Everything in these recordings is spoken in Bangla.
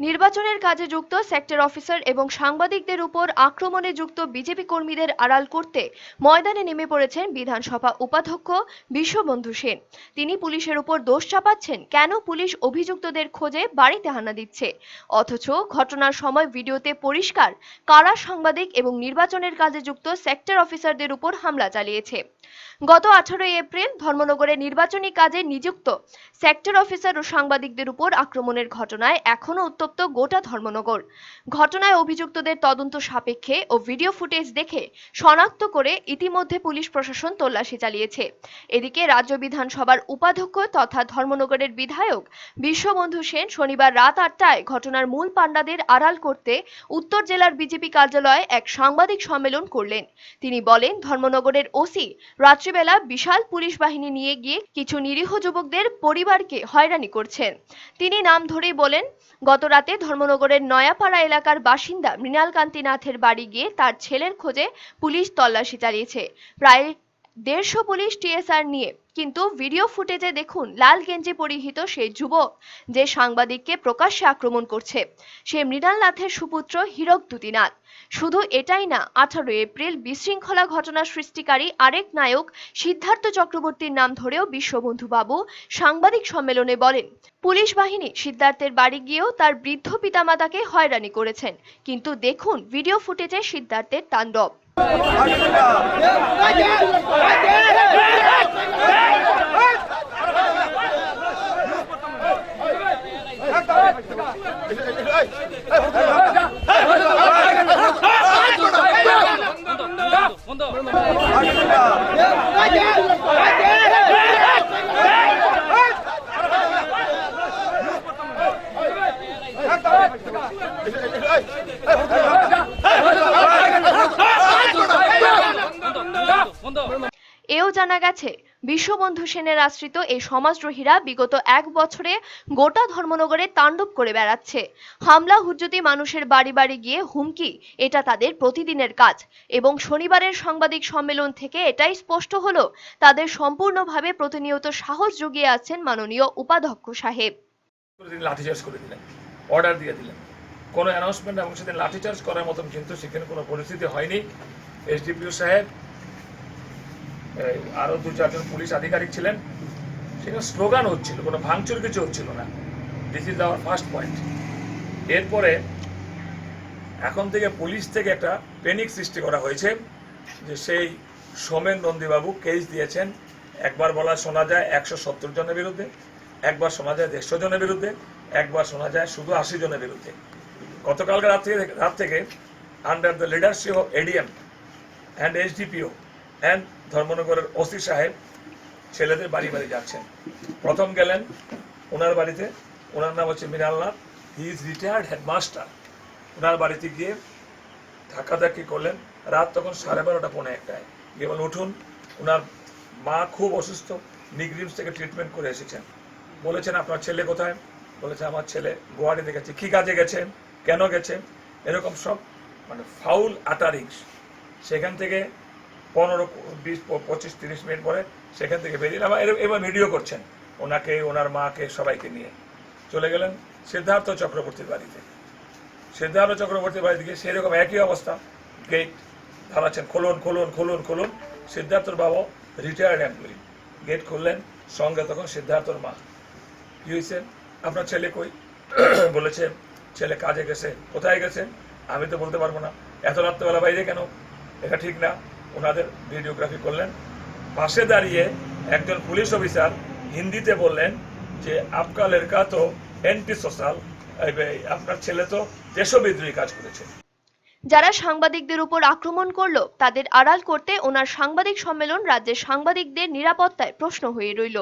নির্বাচনের কাজে যুক্ত সেক্টর অফিসার এবং সাংবাদিকদের উপর আক্রমণে যুক্ত বিজেপি কর্মীদের আড়াল করতে ময়দানে নেমে পড়েছেন বিধানসভা উপাধ্যক্ষ বিশ্ববন্ধু সেন। তিনি পুলিশের উপর দোষ চাপাচ্ছেন, কেন পুলিশ অভিযুক্তদের খোঁজে বাড়িতে হানা দিচ্ছে? অথচ ঘটনার সময় ভিডিওতে পরিষ্কার কারা সাংবাদিক এবং নির্বাচনের কাজে যুক্ত সেক্টর অফিসারদের উপর হামলা চালিয়েছে। গত আঠারোই এপ্রিল ধর্মনগরে নির্বাচনী কাজে নিযুক্ত সেক্টর অফিসার ও সাংবাদিকদের উপর আক্রমণের ঘটনায় এখনও উত্তপ্ত গোটা ধর্মনগর। ঘটনায় অভিযুক্তদের তদন্ত সাপেক্ষে ও ভিডিও ফুটেজ দেখে শনাক্ত করে ইতিমধ্যে পুলিশ প্রশাসন তল্লাশি চালিয়েছে। এদিকে রাজ্য বিধানসভার উপাধ্যক্ষ তথা ধর্মনগরের বিধায়ক বিশ্ববন্ধু সেন শনিবার রাত আটটায় ঘটনার মূল পাণ্ডাদের আড়াল করতে উত্তর জেলার বিজেপি কার্যালয়ে এক সাংবাদিক সম্মেলন করলেন। তিনি বলেন, ধর্মনগরের ওসি রাত্রিবেলা বিশাল পুলিশ বাহিনী নিয়ে গিয়ে কিছু নিরীহ যুবকদের পরিবারকে হয়রানি করছেন। তিনি নাম ধরেই বলেন, গত রাতে ধর্মনগরের নয়াপাড়া এলাকার বাসিন্দা মৃণাল কান্তি নাথের বাড়ি গিয়ে তার ছেলের খোঁজে পুলিশ তল্লাশি চালিয়েছে। প্রায় দেড়শো পুলিশ টিএসআর নিয়ে। কিন্তু ভিডিও ফুটেজে দেখুন, লাল গেঞ্জি পরিহিত সেই যুবক যে সাংবাদিককে প্রকাশ্যে আক্রমণ করছে। সে মৃণাল নাথের সুপুত্র হীরক দুতিনাথ। শুধু এটাই না আঠারো এপ্রিল বিশৃঙ্খলা ঘটনা সৃষ্টিকারী আরেক নায়ক সিদ্ধার্থ চক্রবর্তীর নাম ধরেও বিশ্ববন্ধু বাবু সাংবাদিক সম্মেলনে বলেন, পুলিশ বাহিনী সিদ্ধার্থের বাড়ি গিয়েও তার বৃদ্ধ পিতামাতাকে হয়রানি করেছেন। কিন্তু দেখুন, ভিডিও ফুটেজে সিদ্ধার্থের তাণ্ডব। এও জানা গেছে, বিশ্ববন্ধু সেনের আশ্রিত এই সমাজদ্রোহীরা বিগত এক বছরে গোটা ধর্মনগরে তাণ্ডব করে বেড়াচ্ছে। হামলা, হুজ্জতি, মানুষের বাড়ি বাড়ি গিয়ে হুমকি, এটা তাদের প্রতিদিনের কাজ। এবং শনিবারের সাংবাদিক সম্মেলন থেকে এটাই স্পষ্ট হলো, তাদের সম্পূর্ণভাবে প্রতিনিয়ত সাহস জুগিয়ে আছেন মাননীয় উপাধ্যক্ষ সাহেব। অর্ডার দিয়ে দিলেন। কোনো অ্যানাউন্সমেন্ট এবং সেদিন লাঠিচার্জ করার মতন কিন্তু সেখানে কোনো পরিস্থিতি হয়নি। এসডিপিও সাহেব এই, আরও দু চারজন পুলিশ আধিকারিক ছিলেন। সেখানে স্লোগান হচ্ছিল কোনো ভাঙচুর কিছু হচ্ছিল না। This is our first point এরপরে এখন থেকে পুলিশ থেকে একটা প্যানিক সৃষ্টি করা হয়েছে যে সেই সোমেন নন্দীবাবু কেস দিয়েছেন। একবার বলা শোনা যায় একশো সত্তর জনের বিরুদ্ধে একবার শোনা যায় দেড়শো জনের বিরুদ্ধে একবার শোনা যায় শুধু আশি জনের বিরুদ্ধে। গতকালকে রাত থেকে রাত থেকে under the leadership of ADM and SDPO and ধর্মনগরের OC সাহেব ছেলেদের বাড়ি বাড়ি যাচ্ছেন। প্রথম গেলেন ওনার বাড়িতে। ওনার নাম হচ্ছে Mrinalnath he is retired headmaster ওনার বাড়িতে গিয়ে ধাক্কাধাক্কি করলেন। রাত তখন সাড়ে বারোটা, পৌনে একটায়। গিয়ে বলেন উঠুন। ওনার মা খুব অসুস্থ। নিগরিমস থেকে ট্রিটমেন্ট করে এসেছেন। বলেছেন, আপনার ছেলে কোথায়? বলেছে, আমার ছেলে গুয়াহাটিতে গেছে। কী কাজে গেছেন কেন গেছেন এরকম সব মানে ফাউল আটারিংস সেখান থেকে পনেরো, বিশ পঁচিশ, তিরিশ মিনিট পরে সেখান থেকে বেরিয়ে এর- এবার ভিডিও করছেন ওনাকে, ওনার মাকে, সবাইকে নিয়ে। চলে গেলেন সিদ্ধার্থ চক্রবর্তীর বাড়িতে। সিদ্ধার্থ চক্রবর্তীর বাড়িতে গিয়ে সেরকম একই অবস্থা। গেট ধারাচ্ছেন, খুলুন খুলুন খুলুন খুলুন। সিদ্ধার্থর বাবা রিটায়ার্ড এমপ্লয়ি গেট খুললেন, সঙ্গে তখন সিদ্ধার্থর মা। কি হয়েছে? আপনার ছেলে কই? বলেছে, ছেলে কাজে গেছে, কোথায় গেছে? আমি তো বলতে পারব না। এত রাত্রেবেলা বাইরে কেন? এটা ঠিক না। ওনাদের ভিডিওগ্রাফি করলেন। পাশে দাঁড়িয়ে একজন পুলিশ অফিসার হিন্দিতে বললেন যে, আপকা লড়কা তো অ্যান্টি সোশ্যাল আপনার ছেলে তো দেশবিদ্রোহী কাজ করেছে। যারা সাংবাদিকদের উপর আক্রমণ করল, তাদের আড়াল করতে ওনার সাংবাদিক সম্মেলন রাজ্যের সাংবাদিকদের নিরাপত্তায় প্রশ্ন হয়ে রইল।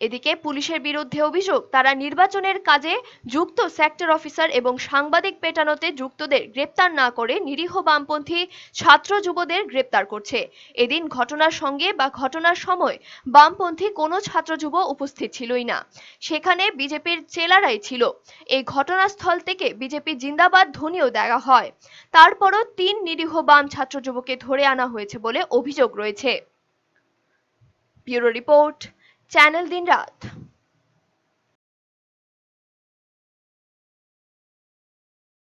এদিকে পুলিশের বিরুদ্ধে অভিযোগ, তারা নির্বাচনের কাজে যুক্ত সেক্টর অফিসার এবং সাংবাদিক পেটানোতে যুক্তদের গ্রেপ্তার না করে নিরীহ বামপন্থী ছাত্র যুবদের গ্রেপ্তার করছে। এদিন ঘটনার সঙ্গে বা ঘটনার সময় বামপন্থী কোনো ছাত্র যুব উপস্থিত ছিলই না। সেখানে বিজেপির চেলারাই ছিল। এই ঘটনাস্থল থেকে বিজেপি জিন্দাবাদ ধ্বনিও দেওয়া হয়। তারপরও তিন নিরীহ বাম ছাত্র যুবকে ধরে আনা হয়েছে বলে অভিযোগ রয়েছে। ব্যুরো রিপোর্ট চ্যানেল দিন রাত